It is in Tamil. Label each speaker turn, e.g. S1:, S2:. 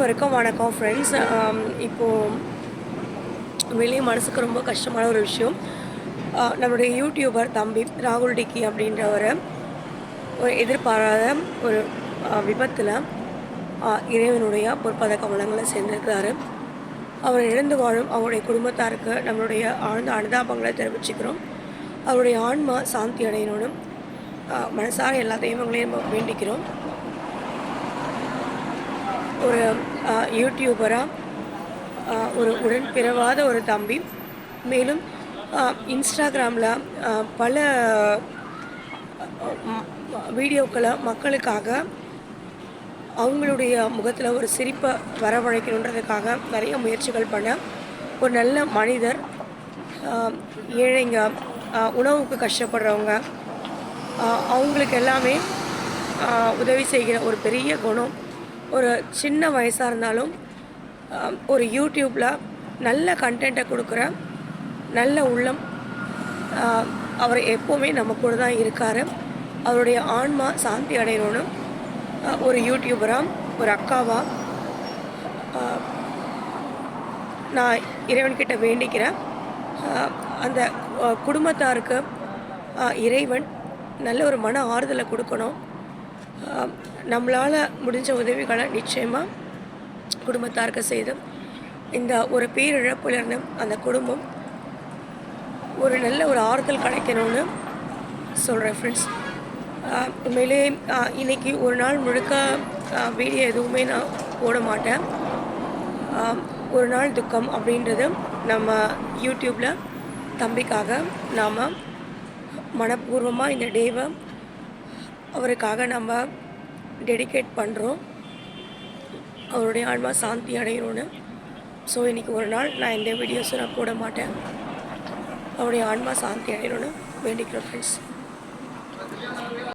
S1: வரைக்கும் வணக்கம் ஃப்ரெண்ட்ஸ் இப்போது வெளியே மனசுக்கு ரொம்ப கஷ்டமான ஒரு விஷயம். நம்மளுடைய யூடியூபர் தம்பி ராகுல் டிக்கி அப்படின்றவர் ஒரு எதிர்பாராத ஒரு விபத்தில் இறைவனுடைய பொற்பத கமலங்களை சேர்ந்திருக்கிறாரு. அவர் இழந்து வாழும் அவருடைய குடும்பத்தாருக்கு நம்மளுடைய ஆழ்ந்த அனுதாபங்களை தெரிவிச்சுக்கிறோம். அவருடைய ஆன்மா சாந்தி அடையணும்னு மனசார எல்லா தெய்வங்களையும் வேண்டிக்கிறோம். ஒரு யூடியூபராக ஒரு உடன் பிறவாத ஒரு தம்பி. மேலும் இன்ஸ்டாகிராமில் பல வீடியோக்களை மக்களுக்காக அவங்களுடைய முகத்தில் ஒரு சிரிப்பை வரவழைக்கணுன்றதுக்காக நிறைய முயற்சிகள் பண்ண ஒரு நல்ல மனிதர் ஏழைங்க உணவுக்கு கஷ்டப்படுறவங்க அவங்களுக்கு எல்லாமே உதவி செய்கிற ஒரு பெரிய குணம். ஒரு சின்ன வயசாக இருந்தாலும் ஒரு யூடியூப்பில் நல்ல கண்டென்ட்டை கொடுக்குற நல்ல உள்ளம் அவர் எப்போவுமே நம்ம கூட தான் இருக்கார். அவருடைய ஆன்மா சாந்தி அடையணும்னு ஒரு யூடியூபராக ஒரு அக்காவாக நான் இறைவன்கிட்ட வேண்டிக்கிறேன். அந்த குடும்பத்தாருக்கு இறைவன் நல்ல ஒரு மன ஆறுதலை கொடுக்கணும். நம்மளால் முடிஞ்ச உதவிகளை நிச்சயமாக குடும்பத்தாருக்கு செய்து இந்த ஒரு பேரிழப்புலேருந்து அந்த குடும்பம் ஒரு நல்ல ஒரு ஆறுதல் கிடைக்கணும்னு சொல்கிறேன் ஃப்ரெண்ட்ஸ் உண்மையிலே இன்றைக்கி இன்னைக்கு ஒரு நாள் முழுக்க வீடியோ எதுவுமே நான் போட மாட்டேன். ஒரு நாள் துக்கம் அப்படின்றது நம்ம யூடியூப்பில் தம்பிக்காக நாம் மனப்பூர்வமாக இந்த டேவை அவருக்காக நம்ம டெடிகேட் பண்ணுறோம் அவருடைய ஆன்மா சாந்தி அடையணும்னு. ஸோ இன்றைக்கி ஒரு நாள் நான் எந்த வீடியோஸும் நான் போட மாட்டேன். அவருடைய ஆன்மா சாந்தி அடையணும்னு வேண்டிக்கிறேன் ஃப்ரெண்ட்ஸ்